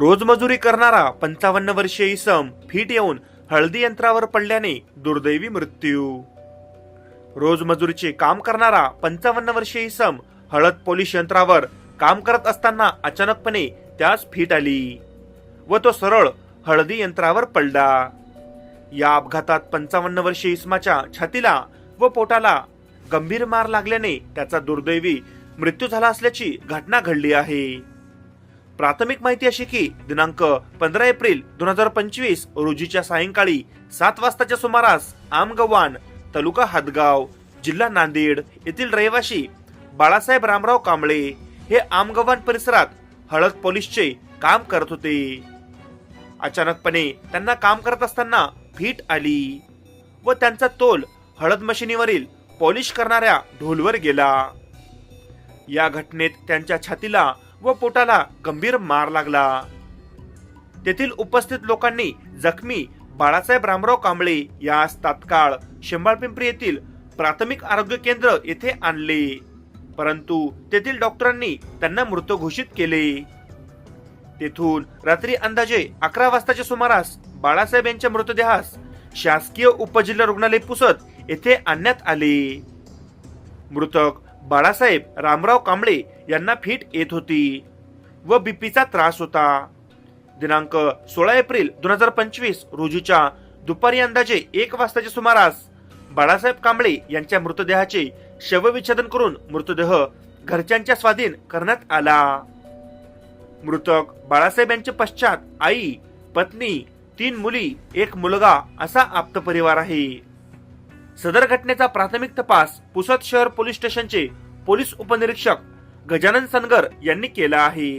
रोजमजुरी करणारा पंचावन्न वर्षीय इसम फीट येऊन हळदी यंत्रावर पडल्याने दुर्दैवी मृत्यू. रोजमजुरीचे काम करणारा पंचावन्न वर्षीय इसम हळद पोलीस यंत्रावर काम करत असताना अचानकपणे त्यास फिट आली व तो सरळ हळदी यंत्रावर पडला. या अपघातात पंचावन्न वर्षीय इसमाच्या छातीला व पोटाला गंभीर मार लागल्याने त्याचा दुर्दैवी मृत्यू झाला असल्याची घटना घडली आहे. प्राथमिक माहिती अशी की दिनांक पंधरा एप्रिल दोन हजार पंचवीस रोजीच्या सायंकाळी सात वाजताच्या सुमारास आमगव्हाण तालुका हातगाव जिल्हा नांदेड येथील रहिवाशी बाळासाहेब रामराव कांबळे हे आमगव्हाण परिसरात हळद पोलीसचे काम करत होते. अचानकपणे त्यांना काम करत असताना फीट आली व त्यांचा तोल हळद मशिनीवरील पॉलिश करणाऱ्या ढोलवर गेला. या घटनेत त्यांच्या छातीला व पोटाला गंभीर मार लागला. तेथील उपस्थित लोकांनी जखमी बाळासाहेब रामराव कांबळे यास तात्काळ शेंबाळपिंपरी येथील प्राथमिक आरोग्य केंद्र येथे आणले. परंतु तेथील डॉक्टरांनी त्यांना मृत घोषित केले. तेथून रात्री अंदाजे अकरा वाजताच्या सुमारास बाळासाहेब यांच्या मृतदेहास शासकीय उपजिल्हा रुग्णालय पुसत येथे आणण्यात आले. मृतक बाळासाहेब रामराव कांबळे यांना फीट येत होती व बीपीचा त्रास होता. दिनांक सोळा एप्रिल दोन हजार पंचवीस रोजीच्या दुपारी अंदाजे एक वाजताच्या सुमारास बाळासाहेब कांबळे यांच्या मृतदेहाचे शवविच्छेदन करून मृतदेह घरच्यांच्या स्वाधीन करण्यात आला. मृतक बाळासाहेब यांचे पश्चात आई पत्नी तीन मुली एक मुलगा असा आप्त परिवार आहे. सदर घटनेचा प्राथमिक तपास पुसद शहर पोलीस स्टेशनचे पोलीस उपनिरीक्षक गजानन सनगर यांनी केला आहे.